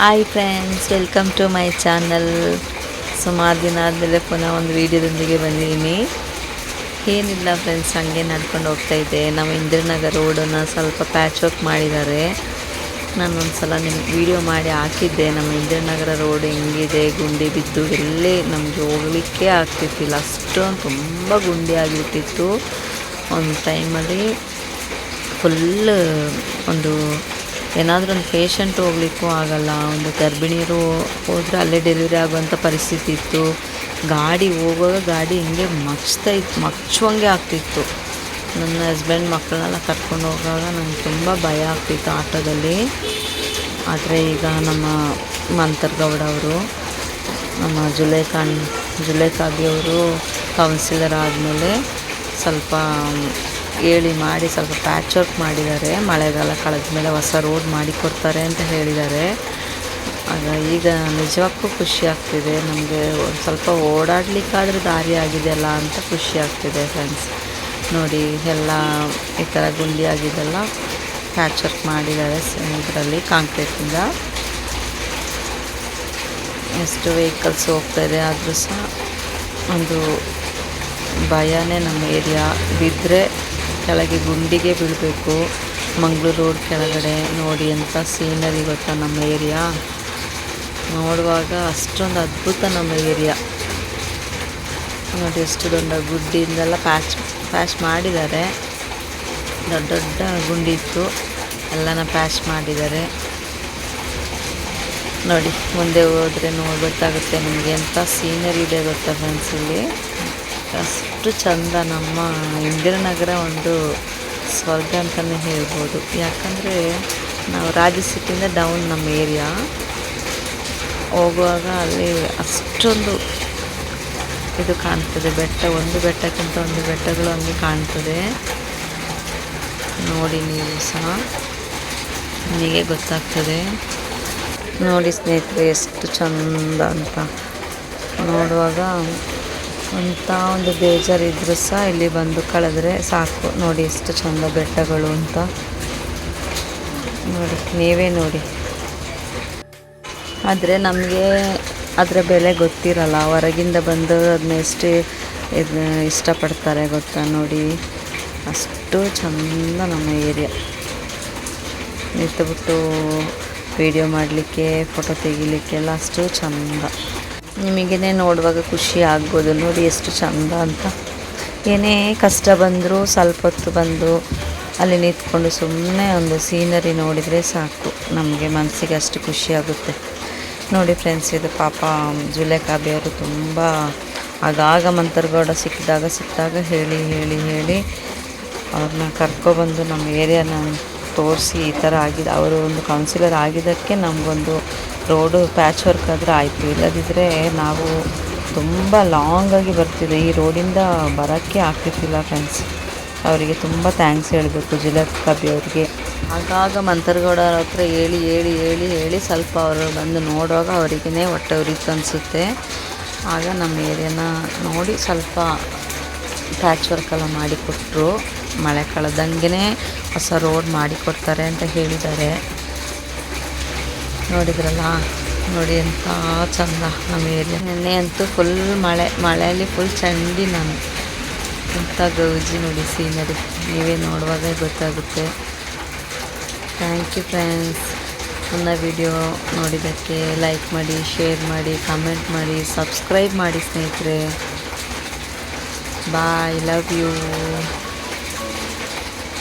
Hi friends welcome to my channel ಸುಮಾರು ದಿನ ಆದಮೇಲೆ ಪುನಃ ಒಂದು ವೀಡಿಯೋದೊಂದಿಗೆ ಬಂದಿದ್ದೀನಿ. ಏನಿಲ್ಲ ಫ್ರೆಂಡ್ಸ್ ಹಂಗೆ ನಡ್ಕೊಂಡು ಹೋಗ್ತಾ ಇದ್ದೆ. ನಮ್ಮ ಇಂದಿರಾನಗರ್ ರೋಡನ್ನು ಸ್ವಲ್ಪ ಪ್ಯಾಚ್ ವರ್ಕ್ ಮಾಡಿದ್ದಾರೆ. ನಾನು ಒಂದು ಸಲ ನಿಮ್ಗೆ ವೀಡಿಯೋ ಮಾಡಿ ಹಾಕಿದ್ದೆ. ನಮ್ಮ ಇಂದಿರಾನಗರ ರೋಡ್ ಹೆಂಗಿದೆ, ಗುಂಡಿ ಬಿದ್ದು, ಎಲ್ಲೇ ನಮಗೆ ಹೋಗಲಿಕ್ಕೆ ಆಗ್ತಿತ್ತಿಲ್ಲ ಅಷ್ಟೊಂದು ತುಂಬ ಗುಂಡಿ ಆಗಿಬಿಟ್ಟಿತ್ತು. ಒಂದು ಟೈಮಲ್ಲಿ ಫುಲ್ ಒಂದು ಏನಾದರೂ ಒಂದು ಪೇಷಂಟ್ ಹೋಗ್ಲಿಕ್ಕೂ ಆಗಲ್ಲ, ಒಂದು ಗರ್ಭಿಣಿಯರು ಹೋದರೆ ಅಲ್ಲೇ ಡೆಲಿವರಿ ಆಗುವಂಥ ಪರಿಸ್ಥಿತಿ ಇತ್ತು. ಗಾಡಿ ಹೋಗುವಾಗ ಗಾಡಿ ಹಿಂಗೆ ಮಚ್ತಾ ಇತ್ತು, ಮಚ್ಚುವಂಗೆ ಆಗ್ತಿತ್ತು. ನನ್ನ ಹಸ್ಬೆಂಡ್ ಮಕ್ಕಳನ್ನೆಲ್ಲ ಕರ್ಕೊಂಡು ಹೋಗುವಾಗ ನಂಗೆ ತುಂಬ ಭಯ ಆಗ್ತಿತ್ತು ಆಟೋದಲ್ಲಿ. ಆದರೆ ಈಗ ನಮ್ಮ ಮಂತರ್ಗೌಡ ಅವರು, ನಮ್ಮ ಜುಲೇಖಾನ್ ಜುಲೇಖಾಬಿ ಅವರು ಕೌನ್ಸಿಲರ್ ಆದಮೇಲೆ ಸ್ವಲ್ಪ ಹೇಳಿ ಮಾಡಿ ಸ್ವಲ್ಪ ಪ್ಯಾಚ್ ವರ್ಕ್ ಮಾಡಿದ್ದಾರೆ. ಮಳೆಗಾಲ ಕಳೆದ ಮೇಲೆ ಹೊಸ ರೋಡ್ ಮಾಡಿ ಕೊಡ್ತಾರೆ ಅಂತ ಹೇಳಿದ್ದಾರೆ. ಆಗ ಈಗ ನಿಜಕ್ಕೂ ಖುಷಿ ಆಗ್ತಿದೆ. ನಮಗೆ ಒಂದು ಸ್ವಲ್ಪ ಓಡಾಡಲಿಕ್ಕಾದರೂ ದಾರಿ ಆಗಿದೆಯಲ್ಲ ಅಂತ ಖುಷಿ ಆಗ್ತಿದೆ ಫ್ರೆಂಡ್ಸ್ ನೋಡಿ, ಎಲ್ಲ ಈ ಥರ ಗುಂಡಿ ಆಗಿದೆಲ್ಲ ಪ್ಯಾಚ್ ವರ್ಕ್ ಮಾಡಿದ್ದಾರೆ ಇದರಲ್ಲಿ ಕಾಂಕ್ರೀಟಿಂದ ಎಷ್ಟು ವೆಹಿಕಲ್ಸ್ ಹೋಗ್ತಾ ಇದೆ ಆದರೂ ಸಹ ಒಂದು ಭಯನೇ ನಮ್ಮ ಏರಿಯಾ ಬಿದ್ದರೆ ಕೆಳಗೆ ಗುಂಡಿಗೆ ಬೀಳಬೇಕು. ಮಂಗಳೂರು ರೋಡ್ ಕೆಳಗಡೆ ನೋಡಿ ಎಂಥ ಸೀನರಿ ಗೊತ್ತಾ ನಮ್ಮ ಏರಿಯಾ ನೋಡುವಾಗ ಅಷ್ಟೊಂದು ಅದ್ಭುತ ನಮ್ಮ ಏರಿಯಾ ನೋಡಿ ಎಷ್ಟು ದೊಡ್ಡ ಗುಡ್ಡಿಂದೆಲ್ಲ ಪ್ಯಾಚ್ ಪ್ಯಾಚ್ ಮಾಡಿದ್ದಾರೆ. ದೊಡ್ಡ ದೊಡ್ಡ ಗುಂಡಿ ಇತ್ತು. ಎಲ್ಲನ ಪ್ಯಾಚ್ ಮಾಡಿದ್ದಾರೆ. ನೋಡಿ, ಮುಂದೆ ಹೋದರೆ ನೋಡಿ ಗೊತ್ತಾಗುತ್ತೆ ನಿಮಗೆ ಎಂಥ ಸೀನರಿ ಇದೆ ಗೊತ್ತಾ ಫ್ರೆಂಡ್ಸ್ ಇಲ್ಲಿ. ಅಷ್ಟು ಚಂದ ನಮ್ಮ ಇಂದಿರಾನಗರ ಒಂದು ಸ್ವರ್ಗ ಅಂತಲೇ ಹೇಳ್ಬೋದು. ಯಾಕಂದರೆ ನಾವು ರಾಜ ಸಿಟಿಯಿಂದ ಡೌನ್ ನಮ್ಮ ಏರಿಯಾ ಹೋಗುವಾಗ ಅಲ್ಲಿ ಅಷ್ಟೊಂದು ಇದು ಕಾಣ್ತದೆ. ಬೆಟ್ಟ, ಒಂದು ಬೆಟ್ಟಕ್ಕಿಂತ ಒಂದು ಬೆಟ್ಟಗಳು ಹಂಗೆ ಕಾಣ್ತದೆ. ನೋಡಿ ನೀವು ಸಹ. ನಿಮಗೆ ಗೊತ್ತಾಗ್ತದೆ. ನೋಡಿ ಸ್ನೇಹಿತರೆ, ಎಷ್ಟು ಚಂದ ಅಂತ. ನೋಡುವಾಗ ಅಂಥ ಒಂದು ಇದ್ರು ಸಹ ಇಲ್ಲಿ ಬಂದು ಕಳೆದ್ರೆ ಸಾಕು. ನೋಡಿ ಎಷ್ಟು ಚಂದ ಬೆಟ್ಟಗಳು ಅಂತ. ನೋಡಿ, ನೀವೇ ನೋಡಿ. ಆದರೆ ನಮಗೆ ಅದರ ಬೆಲೆ ಗೊತ್ತಿರಲ್ಲ. ಹೊರಗಿಂದ ಬಂದು ಅದನ್ನ ಎಷ್ಟು ಇದು ಇಷ್ಟಪಡ್ತಾರೆ ಗೊತ್ತಾ ನೋಡಿ. ಅಷ್ಟು ಚಂದ ನಮ್ಮ ಏರಿಯಾ. ನಿಂತುಬಿಟ್ಟು ವಿಡಿಯೋ ಮಾಡಲಿಕ್ಕೆ ಫೋಟೋ ತೆಗಿಲಿಕ್ಕೆಲ್ಲ ಅಷ್ಟು ಚಂದ. ನಿಮಗೇ ನೋಡುವಾಗ ಖುಷಿ ಆಗ್ಬೋದು. ನೋಡಿ ಎಷ್ಟು ಚಂದ ಅಂತ. ಏನೇ ಕಷ್ಟ ಬಂದರೂ, ಸ್ವಲ್ಪ ಹೊತ್ತು ಬಂದು ಅಲ್ಲಿ ನಿಂತ್ಕೊಂಡು ಸುಮ್ಮನೆ ಒಂದು ಸೀನರಿ ನೋಡಿದರೆ ಸಾಕು. ನಮಗೆ ಮನಸ್ಸಿಗೆ ಅಷ್ಟು ಖುಷಿ ಆಗುತ್ತೆ. ನೋಡಿ ಫ್ರೆಂಡ್ಸ್, ಇದು ಪಾಪ ಜುಲೇಖಾಬಿಯವರು ತುಂಬ ಆಗಾಗ ಮಂತರ್ಗೌಡ ಸಿಕ್ಕಿದಾಗ ಸಿಕ್ಕಿದಾಗ ಹೇಳಿ ಹೇಳಿ ಹೇಳಿ ಅವ್ರನ್ನ ಕರ್ಕೊಬಂದು ನಮ್ಮ ಏರಿಯಾನ ತೋರಿಸಿ ಈ ಥರ ಆಗಿದೆ. ಅವರು ಒಂದು ಕೌನ್ಸಿಲರ್ ಆಗಿದ್ದಕ್ಕೆ ನಮಗೊಂದು ರೋಡು ಪ್ಯಾಚ್ ವರ್ಕ್ ಆದರೆ ಆಯಿತು. ಇಲ್ಲದಿದ್ದರೆ ನಾವು ತುಂಬ ಲಾಂಗಾಗಿ ಬರ್ತಿದ್ದೆ ಈ ರೋಡಿಂದ ಬರೋಕ್ಕೆ ಆಗ್ತಿರ್ತಿಲ್ಲ ಫ್ರೆಂಡ್ಸ್ ಅವರಿಗೆ ತುಂಬ ಥ್ಯಾಂಕ್ಸ್ ಹೇಳಬೇಕು ಜಿಲ್ಲಾ ಕಬ್ಬಿ ಅವರಿಗೆ. ಆಗಾಗ ಮಂತರ್ಗೌಡ ಅವ್ರ ಹತ್ರ ಹೇಳಿ ಹೇಳಿ ಹೇಳಿ ಹೇಳಿ ಸ್ವಲ್ಪ ಅವರು ಬಂದು ನೋಡುವಾಗ ಅವರಿಗೇ ಹೊಟ್ಟೆ ಉರಿತು ಅನಿಸುತ್ತೆ. ಆಗ ನಮ್ಮ ಏರಿಯಾನ ನೋಡಿ ಸ್ವಲ್ಪ ಪ್ಯಾಚ್ ವರ್ಕೆಲ್ಲ ಮಾಡಿಕೊಟ್ರು. ಮಳೆ ಕಳೆದಂಗೆ ಹೊಸ ರೋಡ್ ಮಾಡಿಕೊಡ್ತಾರೆ ಅಂತ ಹೇಳಿದ್ದಾರೆ. ನೋಡಿದ್ರಲ್ಲ? ನೋಡಿ ಎಂಥ ಚಂದ ನಮ್ಮ ಏರಿಯಾ. ನೆನ್ನೆ ಅಂತೂ ಫುಲ್ ಮಳೆ. ಮಳೆಯಲ್ಲಿ ಫುಲ್ ಚಂಡಿ ನಾನು. ಎಂಥ ಗೌಜಿ ನೋಡಿ ಸೀನರಿ ನೀವೇ ನೋಡುವಾಗ ಗೊತ್ತಾಗುತ್ತೆ. ಥ್ಯಾಂಕ್ ಯು ಫ್ರೆಂಡ್ಸ್ ನನ್ನ ವಿಡಿಯೋ ನೋಡಿದ್ದಕ್ಕೆ ಲೈಕ್ ಮಾಡಿ ಶೇರ್ ಮಾಡಿ ಕಮೆಂಟ್ ಮಾಡಿ ಸಬ್ಸ್ಕ್ರೈಬ್ ಮಾಡಿ ಸ್ನೇಹಿತರೆ. Bye love you